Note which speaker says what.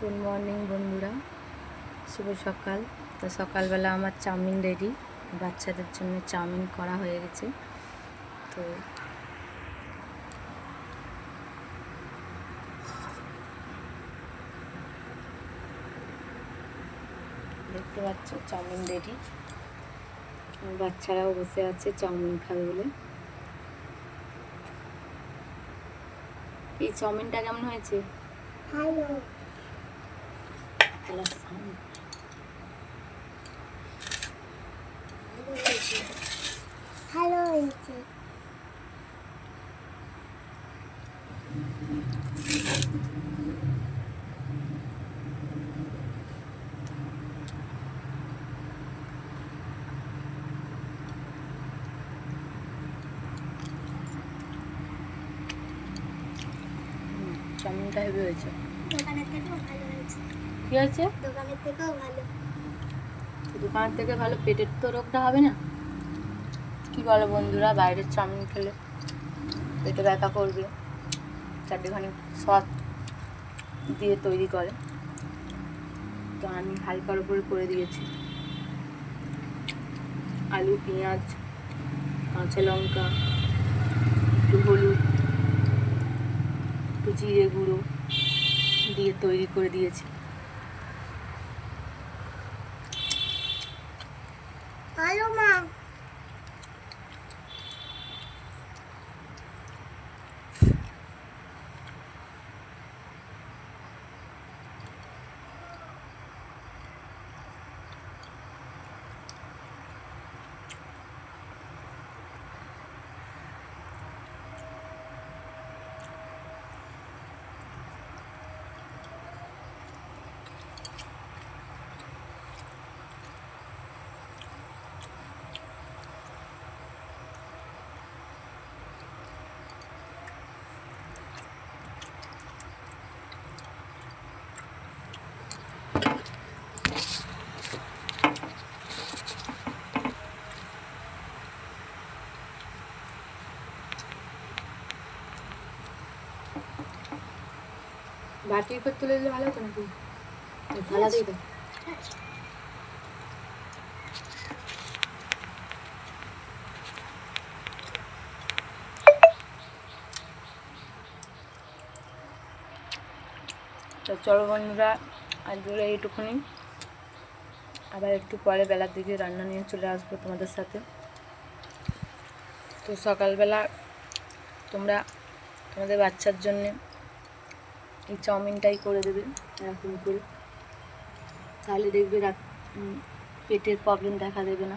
Speaker 1: Good morning বন্ধুরা। শুভ সকাল। তো সকালবেলা আমার চাউমিন রেডি বাচ্চাদের জন্য চাউমিন করা হয়ে গেছে। তো দেখতে পাচ্ছ, চাউমিন রেডি বাচ্চারাও বসে আছে চাউমিন খাবে বলে। এই চাউমিনটা কেমন হয়েছে?
Speaker 2: ভালো।
Speaker 1: তাহলে sound
Speaker 2: ভালো হয়েছে ভালো হয়েছে
Speaker 1: হুম, চাউমিনটা হেভি হয়েছে
Speaker 2: দোকানের থেকেও ভালো হয়েছে
Speaker 1: কি হয়েছে?
Speaker 2: দোকানের থেকেও ভালো।
Speaker 1: দোকানের থেকে ভালো পেটের তো রোগটা হবে না। কি বলো বন্ধুরা বাইরের চাউমিন খেলে পেটে ব্যথা করবে। চারটেখানি সস দিয়ে তৈরি করে। তো আমি হালকার উপরে করে দিয়েছি। আলু পেঁয়াজ কাঁচা লঙ্কা একটু হলুদ একটু জিরে গুঁড়ো দিয়ে তৈরি করে দিয়েছি।
Speaker 2: ভালো মা
Speaker 1: বাটির উপর তুলে দিলে ভালো হতো নাকি? এই থালা তো চলো বন্ধুরা আজ দূরে এইটুকুনি। আবার একটু পরে বেলার দিকে রান্না নিয়ে চলে আসব তোমাদের সাথে। তো সকালবেলা তোমরা তোমাদের বাচ্চার জন্যে এই চাউমিনটাই করে দেবে এরকম করে তাহলে দেখবে রাত পেটের প্রবলেম দেখা দেবে না।